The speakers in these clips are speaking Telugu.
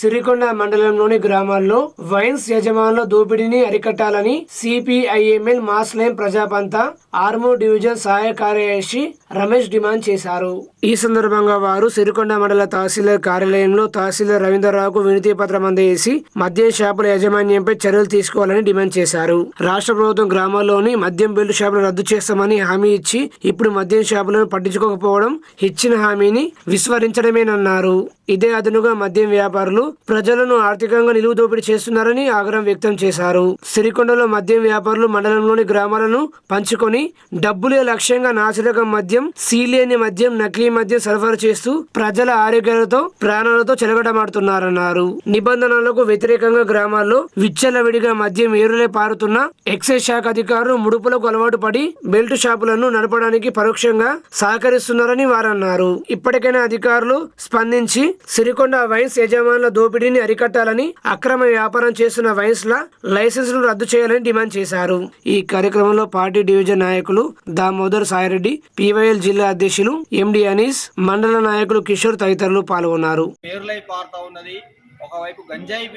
సిరికొండ మండలంలోని గ్రామాల్లో వైన్స్ యజమానుల దోపిడీని అరికట్టాలని సిపిఐఎంఎల్ మాస్ లైన్ ప్రజాపంత ఆర్మో డివిజన్ సహాయ కార్యదర్శి రమేష్ డిమాండ్ చేశారు. ఈ సందర్భంగా వారు సిరికొండ మండల తహసీల్దార్ కార్యాలయంలో తహసీల్దార్ రవీంద్రరావుకు వినతి పత్రం అందజేసి మద్యం షాపుల యాజమాన్యంపై చర్యలు తీసుకోవాలని డిమాండ్ చేశారు. రాష్ట్ర ప్రభుత్వం గ్రామాల్లోని మద్యం బెల్ట్ షాపులు రద్దు చేస్తామని హామీ ఇచ్చి ఇప్పుడు మద్యం షాపులను పట్టించుకోకపోవడం ఇచ్చిన హామీని విస్మరించడమేనన్నారు. ఇదే అదనుగా మద్యం వ్యాపారులు ప్రజలను ఆర్థికంగా నిలువు దోపిడీ చేస్తున్నారని ఆగ్రహం వ్యక్తం చేశారు. సిరికొండలో మద్యం వ్యాపారులు మండలంలోని గ్రామాలను పంచుకొని డబ్బులే లక్ష్యంగా నాసిరకం మద్యం సీలేని మద్యం నకిలీ మద్యం సరఫరా చేస్తూ ప్రజల ఆరోగ్యాలతో ప్రాణాలతో చెలగటమాడుతున్నారన్నారు నిబంధనలకు వ్యతిరేకంగా గ్రామాల్లో విచ్చలవిడిగా మద్యం ఏరులే పారుతున్న ఎక్సైజ్ శాఖ అధికారులు ముడుపులకు అలవాటు పడి బెల్ట్ షాపులను నడపడానికి పరోక్షంగా సహకరిస్తున్నారని వారన్నారు. ఇప్పటికైనా అధికారులు స్పందించి సిరికొండ వైన్స్ యజమానుల దోపిడీని అరికట్టాలని అక్రమ వ్యాపారం చేస్తున్న వైన్స్ ల లైసెన్సులు రద్దు చేయాలని డిమాండ్ చేశారు. ఈ కార్యక్రమంలో పార్టీ డివిజన్ నాయకులు దామోదర్ సాయిరెడ్డి పివైఎల్ జిల్లా అధ్యక్షులు ఎండి అనీస్ మండల నాయకులు కిషోర్ తదితరులు పాల్గొన్నారు. పేర్లై పారుతా ఉన్నది. ఒకవైపు గంజాయి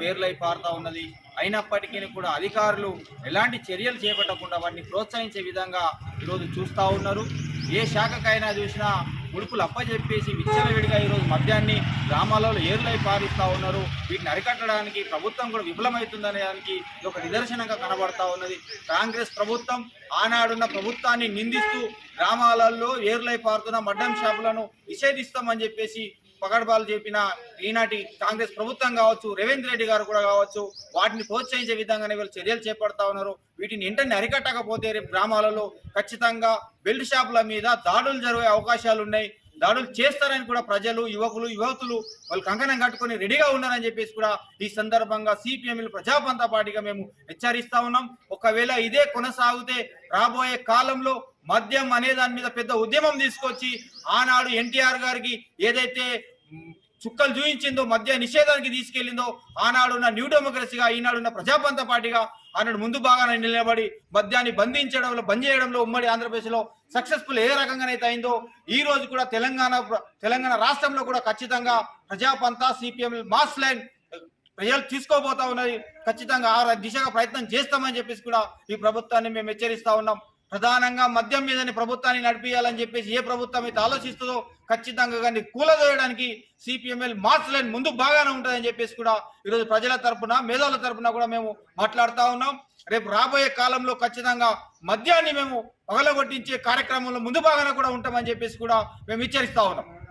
పేర్లై పారుతా ఉన్నది. అయినప్పటికీ కూడా అధికారులు ఎలాంటి చర్యలు చేపట్టకుండా వాటిని ప్రోత్సహించే విధంగా ఈరోజు చూస్తూ ఉన్నారు. ఏ శాఖకైనా చూసినా ముడుపులు అప్పచెప్పేసి విచ్చలవిడిగా ఈరోజు మద్యాన్ని గ్రామాలలో ఏరులై పారిస్తూ ఉన్నారు. వీటిని అరికట్టడానికి ప్రభుత్వం కూడా విఫలమవుతుందనే దానికి ఇది ఒక నిదర్శనంగా కనబడతా ఉన్నది. కాంగ్రెస్ ప్రభుత్వం ఆనాడున్న ప్రభుత్వాన్ని నిందిస్తూ గ్రామాలలో ఏర్లై పారుతున్న మడ్డం షాపులను నిషేధిస్తామని చెప్పేసి పగడబాలు చెప్పిన ఈనాటి కాంగ్రెస్ ప్రభుత్వం కావచ్చు రేవంత్ రెడ్డి గారు కూడా కావచ్చు వాటిని ప్రోత్సహించే విధంగానే వీళ్ళు చర్యలు చేపడతా ఉన్నారు. వీటిని వెంటనే అరికట్టకపోతే రేపు గ్రామాలలో ఖచ్చితంగా బెల్ట్ షాపుల మీద దాడులు జరిగే అవకాశాలు ఉన్నాయి. దాడులు చేస్తారని కూడా ప్రజలు యువకులు యువతులు వాళ్ళు కంకణం కట్టుకొని రెడీగా ఉన్నారని చెప్పేసి కూడా ఈ సందర్భంగా సిపిఎంలు ప్రజాపంత పార్టీగా మేము హెచ్చరిస్తా ఉన్నాం. ఒకవేళ ఇదే కొనసాగితే రాబోయే కాలంలో మద్యం అనే దాని మీద పెద్ద ఉద్యమం తీసుకొచ్చి ఆనాడు ఎన్టీఆర్ గారికి ఏదైతే చుక్కలు చూయించిందో మద్య నిషేధానికి తీసుకెళ్ళిందో ఆనాడున్న న్యూ డెమోక్రసీగా ఈనాడున్న ప్రజాపంత పార్టీగా ఆనాడు ముందు భాగాన నిలబడి మద్యాన్ని బంధించడంలో బంద్ చేయడంలో ఉమ్మడి ఆంధ్రప్రదేశ్లో సక్సెస్ఫుల్ ఏ రకంగానైతే అయిందో ఈ రోజు కూడా తెలంగాణ తెలంగాణ రాష్ట్రంలో కూడా ఖచ్చితంగా ప్రజాపంత సిపిఎం మాస్ లైన్ ప్రజలు తీసుకోబోతా ఉన్నది. ఖచ్చితంగా ఆ దిశగా ప్రయత్నం చేస్తామని చెప్పేసి కూడా ఈ ప్రభుత్వాన్ని మేము హెచ్చరిస్తా ఉన్నాం. ప్రధానంగా మద్యం మీదని ప్రభుత్వాన్ని నడిపించాలని చెప్పేసి ఏ ప్రభుత్వం అయితే ఆలోచిస్తుందో ఖచ్చితంగా కానీ కూలదోయడానికి సిపిఎంఎల్ మాస్ లైన్ ముందు బాగానే ఉంటుందని చెప్పేసి కూడా ఈరోజు ప్రజల తరపున మేధావుల తరపున కూడా మేము మాట్లాడుతూ ఉన్నాం. రేపు రాబోయే కాలంలో ఖచ్చితంగా మద్యాన్ని మేము పగలగొట్టించే కార్యక్రమంలో ముందు బాగానే కూడా ఉంటామని చెప్పేసి కూడా మేము హెచ్చరిస్తా ఉన్నాం.